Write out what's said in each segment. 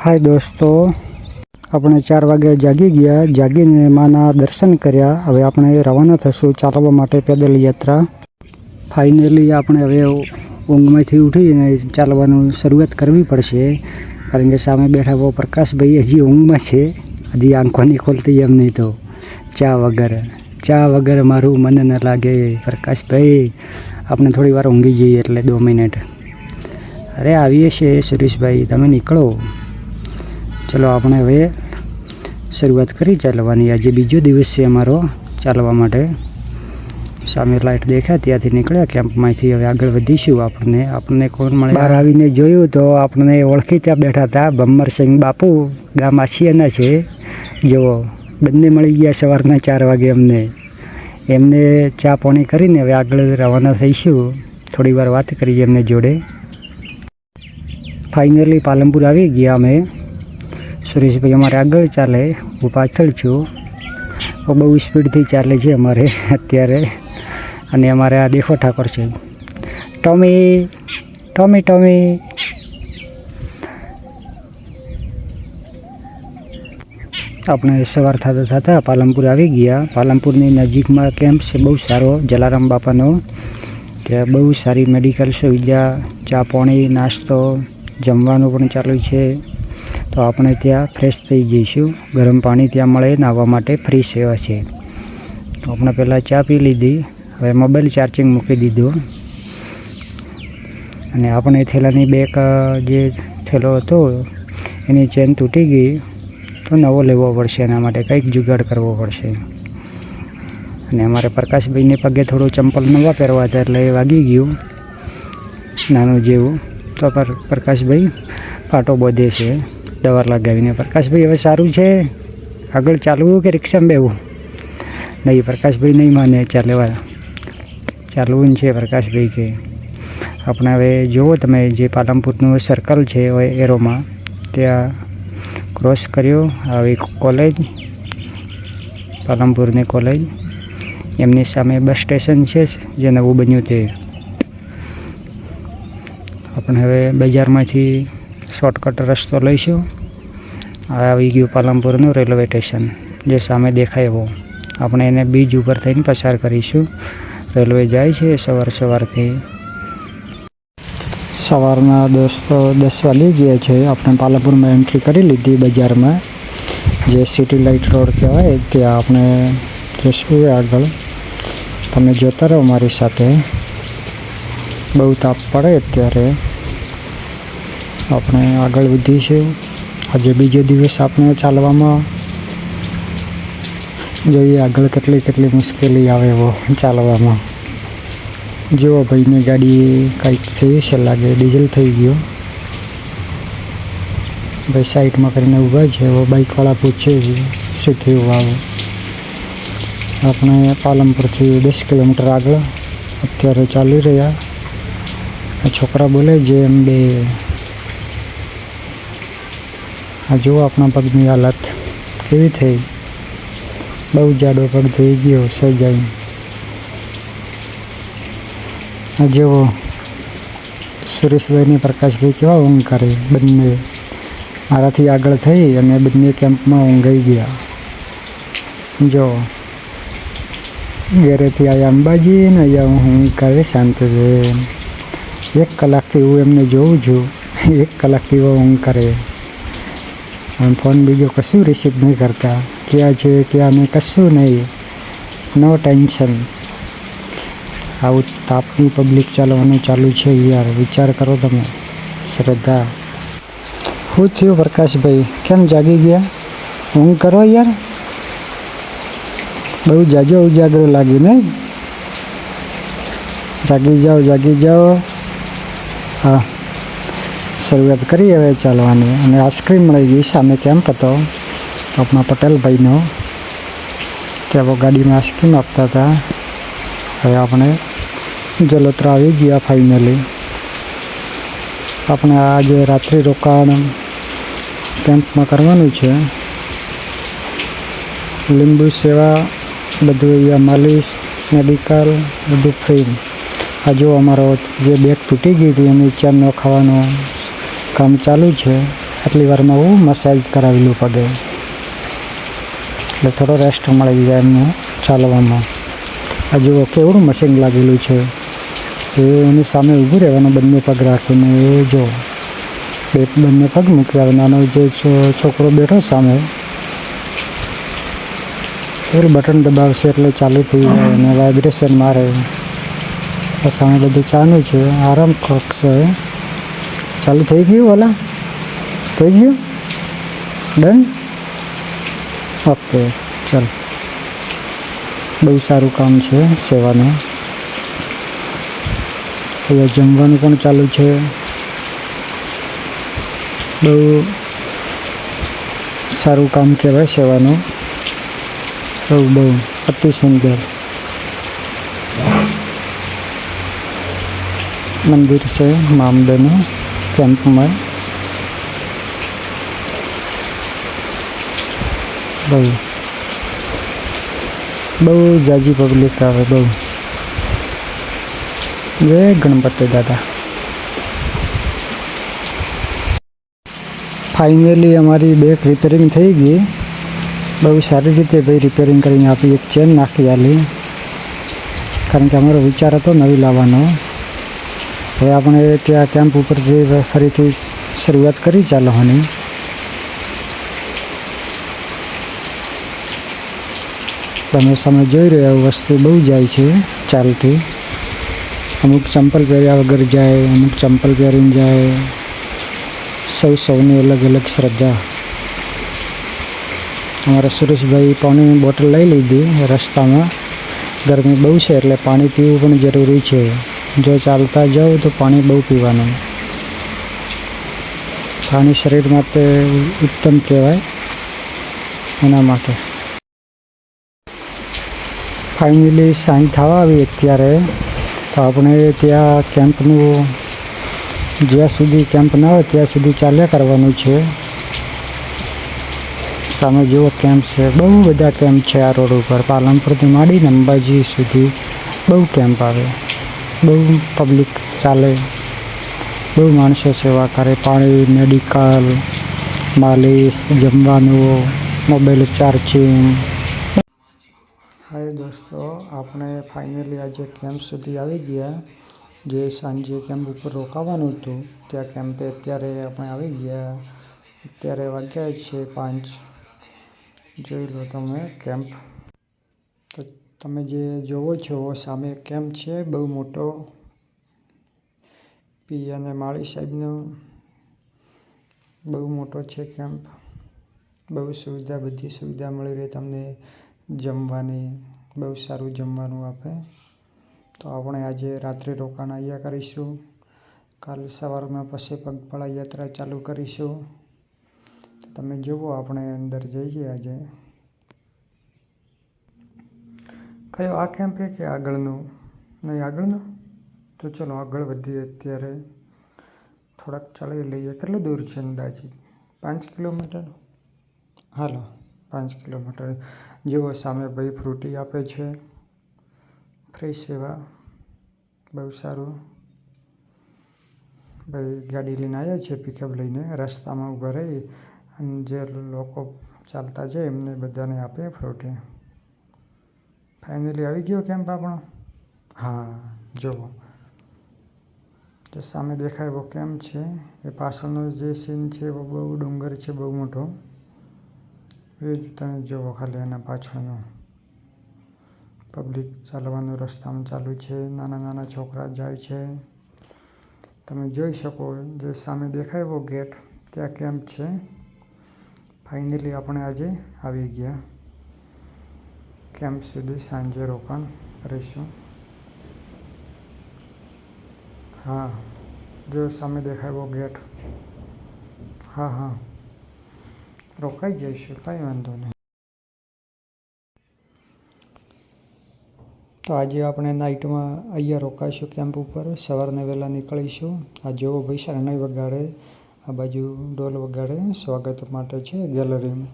હાય દોસ્તો. આપણે ચાર વાગે જાગી ગયા. જાગીને માના દર્શન કર્યા. હવે આપણે રવાના થશું ચાલવા માટે પેદલ યાત્રા. ફાઇનલી આપણે હવે ઊંઘમાંથી ઉઠીને ચાલવાનું શરૂઆત કરવી પડશે. કારણ કે સામે બેઠા બહુ પ્રકાશભાઈ હજી ઊંઘમાં છે. હજી આંખોની ખોલતી એમ નહીં તો. ચા વગર. ચા વગર મારું મન ન લાગે. પ્રકાશભાઈ, આપણે થોડી વાર ઊંઘી જઈએ એટલે દો મિનિટ. અરે આવીએ છીએ સુરેશભાઈ. તમે નીકળો. ચલો આપણે હવે શરૂઆત કરી ચાલવાની. આજે બીજો દિવસ છે અમારો ચાલવા માટે. સામે લાઇટ દેખાય, ત્યાંથી નીકળ્યા કેમ્પમાંથી હવે આગળ વધીશું આપણને. આપણને કોણ મળે? બહાર આવીને જોયું તો આપણને ઓળખી ત્યાં બેઠા હતા ભમ્મરસિંહ બાપુ, ગામ આશિયાના છે. જેઓ, બંને મળી ગયા સવારના ચાર વાગે અમને. એમને ચા પાણી કરીને હવે આગળ રવાના થઈશું. થોડી વાર વાત કરીએ એમને જોડે. ફાઇનલી પાલનપુર આવી ગયા અમે. સુરેશભાઈ અમારે આગળ ચાલે. હું પાછળ છું. બહુ સ્પીડથી ચાલે છે અમારે અત્યારે. અને અમારે આ દેખો ઠાકોર છે. Tommy Tommy Tommy. આપણે સવાર થતાં થતાં પાલનપુર આવી ગયા. પાલનપુરની નજીકમાં કેમ્પ છે, બહુ સારો. જલારામ બાપાનો ત્યાં બહુ સારી મેડિકલ સુવિધા, ચા પાણી, નાસ્તો, જમવાનું પણ ચાલુ છે. તો આપણે ત્યાં ફ્રેશ થઈ જઈશું. ગરમ પાણી ત્યાં મળે, નાહવા માટે ફ્રી સેવા છે. તો આપણે પહેલાં ચા પી લીધી. હવે મોબાઈલ ચાર્જિંગ મૂકી દીધું. અને આપણે થેલાની બેક જે થેલો હતો, એની ચેન તૂટી ગઈ. તો નવો લેવો પડશે, એના માટે કંઈક જુગાડ કરવો પડશે. અને અમારે પ્રકાશભાઈને પગે થોડું ચંપલ નવા પહેરવા હતા, એટલે એ વાગી ગયું. નાનું જેવું. તો પર, પ્રકાશભાઈ, પાટો બોધે છે. દવા લગાવીને પ્રકાશભાઈ, હવે સારું છે. આગળ ચાલવું કે રિક્ષામાં બેવું નહીં, પ્રકાશભાઈ નહીં માને ચાલવા ચાલવું છે પ્રકાશભાઈ કે. આપણે હવે જુઓ તમે જે પાલનપુરનું સર્કલ છે એરોમાં. ત્યાં ક્રોસ કર્યો આવી કોલેજ પાલનપુરની કોલેજ એમની સામે બસ સ્ટેશન છે, જે નવું બન્યું તે. આપણે હવે બજારમાંથી શોર્ટકટ રસ્તો લઈશું. હવે આવી ગયું પાલનપુરનું રેલવે સ્ટેશન, જે સામે દેખાય એવો. આપણે એને બીજ ઉપર થઈને પસાર કરીશું. રેલવે જાય છે સવાર સવારથી. સવારના દોસ્તો દસ વાગી ગયા છે, આપણે પાલનપુરમાં એન્ટ્રી કરી લીધી બજારમાં. જે સિટી લાઇટ રોડ કહેવાય, ત્યાં આપણે જશું આગળ. તમે જોતા રહો મારી સાથે. બહુ તાપ પડે અત્યારે. આપણે આગળ વધીશું આજે બીજો દિવસ આપણે ચાલવામાં જોઈએ આગળ કેટલી કેટલી મુશ્કેલી આવે એવો ચાલવામાં. જુઓ ભાઈની ગાડી કંઈક થયું છે, લાગે ડીઝલ થઈ ગયો. ભાઈ સાઈડમાં કરીને ઊભા છે, એવો બાઇકવાળા પૂછે છે, શું થયું આવે? આપણે પાલનપુરથી દસ કિલોમીટર આગળ અત્યારે ચાલી રહ્યા. છોકરા બોલે જે એમ બે આ જુઓ આપણા પગની હાલત. કેવી થઈ? બહુ જાડો પગ થઈ ગયો સજાઈ આ જેવો સુરેશભાઈની પ્રકાશભાઈ કેવા ઊંઘ કરે બંને. મારાથી આગળ થઈ અને બંને કેમ્પમાં ઊંઘાઈ ગયા. જો, ઘરેથી આવ્યા અંબાજી ને અહીંયા હું કરે શાંત એક કલાકથી હું એમને જોઉં છું. એક કલાકથી ઊંઘ કરે. અને ફોન બીજો કશું રિસીવ નહીં કરતા. ક્યાં છે, ક્યાં નહીં, કશું નહીં. નો ટેન્શન આવું તાપની પબ્લિક ચાલવાનું ચાલુ છે યાર. વિચાર કરો તમે. શ્રદ્ધા. શું થયું પ્રકાશભાઈ? કેમ જાગી ગયા? ઊંઘ કરો યાર. બહુ જાજો ઉજાગરો લાગ્યું નહીં? જાગી જાઓ જાગી જાઓ. હા. શરૂઆત કરી હવે ચાલવાની અને આઈસ્ક્રીમ મળી ગઈ સામે કેમ્પ હતો આપણા પટેલભાઈનો ત્યાં ગાડીમાં આઈસ્ક્રીમ આપતા હતા. હવે આપણે જલોત્રા આવી ગયા ફાઇનલી આપણે આજે રાત્રિ રોકાણ કેમ્પમાં કરવાનું છે. લીંબુ સેવા, બધું અહીંયા માલિશ, મેડિકલ, બધું ફ્રી. આ જો અમારો જે બેગ તૂટી ગઈ હતી એની ચેનનો ખાવાનું કામ ચાલુ છે. આટલી વારમાં હું મસાજ કરાવેલું પગે. એટલે થોડો રેસ્ટ મળી જાય એમને ચાલવામાં. આ કેવડું મશીન લાગેલું છે. એ એની સામે ઊભું રહેવાનું બંને પગ રાખીને એ જો, બે બંને પગ મૂકી આવે નાનો જે છોકરો બેઠો સામે પેલું બટન દબાવશે એટલે ચાલુ થઈ જાય અને વાઇબ્રેશન મારે. સામે બધું ચાલુ છે. આરામ કરશે. ચાલુ થઈ ગયું ઓલા થઈ ગયું? ડન ઓકે ચાલ. બહુ સારું કામ છે સેવાનું. હવે જમવાનું પણ ચાલુ છે. બહુ સારું કામ કહેવાય સેવાનું. બહુ બહુ. અતિ સુંદર. મંદિર છે, મામદેનું. કેમ્પમાં બહુ બહુ જાજી પબ્લિક આવે બહુ જય ગણપતિ દાદા ફાઇનલી અમારી બેગ રિપેરિંગ થઈ ગઈ બહુ સારી રીતે ભાઈ રિપેરિંગ કરીને આપી એક ચેન નાખી આલી કારણ કે અમારો વિચાર હતો નવી લાવવાનો હવે આપણે ત્યાં કેમ્પ ઉપર જે ફરીથી શરૂઆત કરી ચાલવાની. તમે સામે જોઈ રહ્યા વસ્તુ બહુ જાય છે ચાલતી. અમુક ચંપલ પહેર્યા વગર જાય, અમુક ચંપલ પહેરીને જાય. સૌ સૌની અલગ અલગ શ્રદ્ધા. અમારા સુરેશભાઈ પાણીની બોટલ લઈ લીધી રસ્તામાં. ગરમી બહુ છે એટલે પાણી પીવું પણ જરૂરી છે. જો ચાલતા જાઉં તો પાણી બહુ પીવાનું. પાણી શરીર માટે ઉત્તમ કહેવાય. એના માટે. ફાઇનલી સાંજ થવા આવી અત્યારે. તો આપણે ત્યાં કેમ્પનું જ્યાં સુધી કેમ્પ ના હોય ત્યાં સુધી ચાલ્યા કરવાનું છે. સામે જુઓ કેમ્પ છે. બહુ બધા કેમ્પ છે આ રોડ ઉપર. પાલનપુરથી માંડીને અંબાજી સુધી બહુ કેમ્પ આવે. બહુ પબ્લિક ચાલે. બહુ માણસો સેવા કરે. પાણી મેડિકલ માલિશ, જમવાનું મોબાઈલ ચાર્જિંગ હાય દોસ્તો, આપણે ફાઇનલી આજે કેમ્પ સુધી આવી ગયા. જે સાંજે કેમ્પ ઉપર રોકાવાનું હતું, ત્યાં કેમ્પે અત્યારે આપણે આવી ગયા. અત્યારે વાગ્યા છે પાંચ. જોઈ લો તમે કેમ્પ તમે જે જોવો છો સામે કેમ્પ છે? બહુ મોટો પી અને માળી સાહેબનો બહુ મોટો છે કેમ્પ. બહુ સુવિધા, બધી સુવિધા મળી રહે તમને જમવાની. બહુ સારું જમવાનું આપે. તો આપણે આજે રાત્રે રોકાણ અહીંયા કરીશું. કાલ સવારમાં પછી પગપાળા યાત્રા ચાલુ કરીશું. તમે જુઓ, આપણે અંદર જઈએ આજે. કયો આ કેમ્પ છે કે આગળનું? નહીં, આગળનું? તો ચલો આગળ વધીએ અત્યારે. થોડાક ચાલી લઈએ. કેટલું દૂર છે અંદાજે પાંચ કિલોમીટર? હાલો, પાંચ કિલોમીટર. જેવો સામે ભાઈ ફ્રૂટી આપે છે. ફ્રી સેવા. બહુ સારું. ભાઈ ગાડી લઈને આવ્યા છે પિકઅપ લઈને. રસ્તામાં ઊભા રહી. અને જે લોકો ચાલતા જાય એમને બધાને આપે ફ્રૂટી ફાઇનલી આવી ગયો કેમ્પ આપણો હા જુઓ જે સામે દેખાય એવો કેમ છે? એ પાછળનો જે સીન છે એવો બહુ ડુંગર છે બહુ મોટો. એ જ તમે જુઓ ખાલી એના પાછળનો. પબ્લિક ચાલવાનું રસ્તામાં ચાલુ છે નાના નાના છોકરા જાય છે. તમે જોઈ શકો જે સામે દેખાય એવો ગેટ ત્યાં કેમ્પ છે. ફાઇનલી આપણે આજે આવી ગયા. કેમ્પ સુધી સાંજે રોકાણ કરીશું? હા, જો સામે દેખાય ગેટ. હા હા. રોકાઈ જઈશું, કાંઈ વાંધો નહીં. તો આજે આપણે નાઇટમાં અહીંયા રોકાઈશું કેમ્પ ઉપર. સવારને વહેલા નીકળીશું. આ જેવો ભાઈ, શરણાઈ વગાડે. આ બાજુ ડોલ વગાડે. સ્વાગત માટે છે ગેલેરી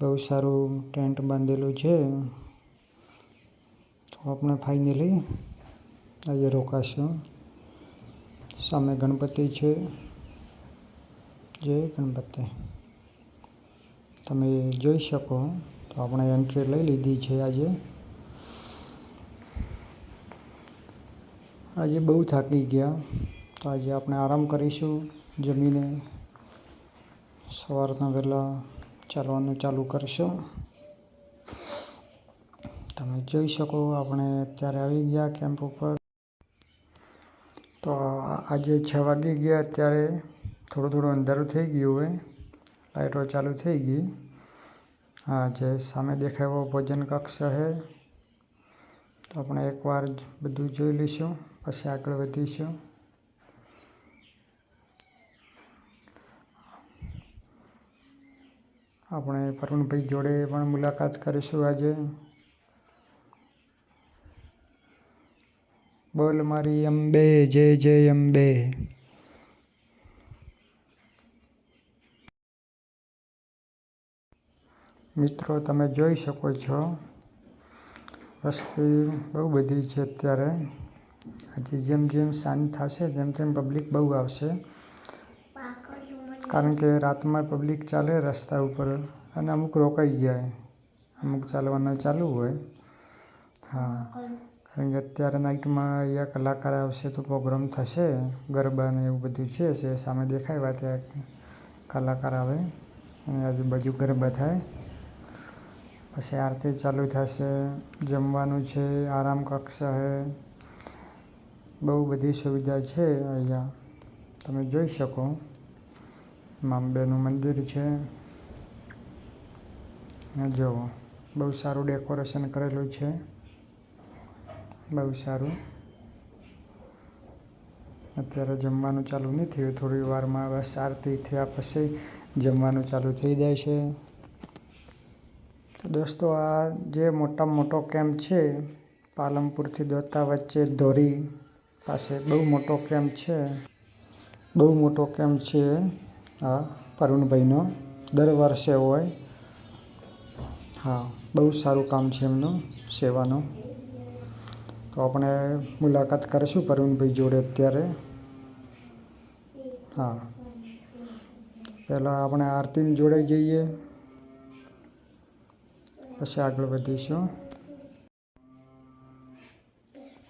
બહુ સારું ટેન્ટ બાંધેલું છે. તો આપણે ફાઇનલી આજે રોકાશું. સામે ગણપતિ છે. જય ગણપતિ. તમે જોઈ શકો, તો આપણે એન્ટ્રી લઈ લીધી છે આજે. આજે બહુ થાકી ગયા. તો આજે આપણે આરામ કરીશું જમીને. સવારના વહેલા ચાલવાનું ચાલુ કરશું. તમે જોઈ શકો આપણે અત્યારે આવી ગયા કેમ્પ ઉપર. તો આજે છ વાગી ગયા અત્યારે. થોડું થોડું અંધારું થઈ ગયું હોય. લાઇટો ચાલુ થઈ ગઈ. હા જે સામે દેખાય ભોજન કક્ષ છે તો આપણે એકવાર બધું જોઈ લઈશું. પછી આગળ વધીશું. આપણે પરુણભાઈ જોડે પણ મુલાકાત કરીશું આજે. બોલ મારી અંબે જય જય અંબે. મિત્રો, તમે જોઈ શકો છો વસ્તી બહુ બધી છે અત્યારે. આજે જેમ જેમ શાંત થશે, તેમ તેમ પબ્લિક બહુ આવશે. કારણ કે રાતમાં પબ્લિક ચાલે રસ્તા ઉપર અને અમુક રોકાઈ જાય. અમુક ચાલવાના ચાલુ હોય. હા. કારણ કે અત્યારે નાઇટમાં અહીંયા કલાકાર આવશે તો પ્રોગ્રામ થશે. ગરબા ને એવું બધું છે છે. સામે દેખાય ત્યાં કલાકાર આવે અને આજુબાજુ ગરબા થાય. પછી આરતી ચાલુ થશે, જમવાનું છે, આરામ કક્ષ છે બહુ બધી સુવિધા છે અહીંયા. તમે જોઈ શકો. મામબેનું મંદિર છે. ને જુઓ બહુ સારું ડેકોરેશન કરેલું છે. બહુ સારું. અત્યારે જમવાનું ચાલુ નહીં થયું, થોડી વારમાં બસ આરતી થયા પછી જમવાનું ચાલુ થઈ જાય છે. દોસ્તો, આ જે મોટામાં મોટો કેમ્પ છે, પાલનપુરથી દોતા વચ્ચે ધોરી પાસે બહુ મોટો કેમ્પ છે. બહુ મોટો કેમ્પ છે. આ પરુણભાઈનો દર વર્ષે હોય. હા, બહુ સારું કામ છે એમનું, સેવાનું. તો આપણે મુલાકાત કરીશું પરુણભાઈ જોડે અત્યારે. હા. પહેલાં આપણે આરતીની જોડે જઈએ. પછી આગળ વધીશું.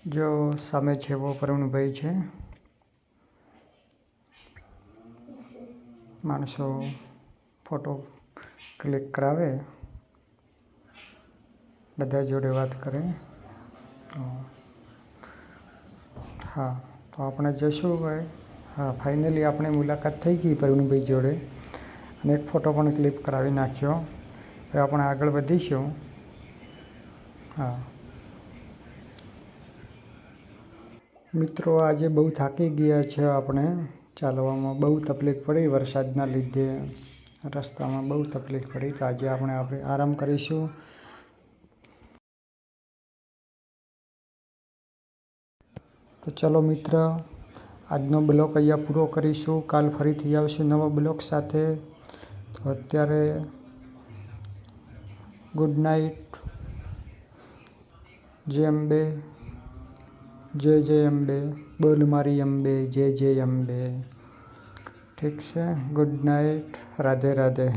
જો સામે છે એવો પરુણભાઈ છે. માણસો ફોટો ક્લિક કરાવે. બધા જોડે વાત કરે. હા, તો આપણે જઈશું ભાઈ હા ફાઇનલી આપણે મુલાકાત થઈ ગઈ પ્રવીણભાઈ જોડે. અને એક ફોટો પણ ક્લિક કરાવી નાખ્યો. હવે આપણે આગળ વધીશું. હા. મિત્રો, આજે બહુ થાકી ગયા છે આપણે. ચાલવામાં બહુ તકલીફ પડી વરસાદના લીધે. રસ્તામાં બહુ તકલીફ પડી. તો આજે આપણે આપણે આરામ કરીશું. તો ચલો મિત્ર, આજનો બ્લોક અહીંયા પૂરો કરીશું. કાલ ફરીથી આવશું નવા બ્લોક સાથે. તો અત્યારે ગુડ નાઇટ. જેમ અંબે જય જય અંબે બોલ મારી અંબે જય જય અંબે ઠીક છે? Good night. રાધે રાધે.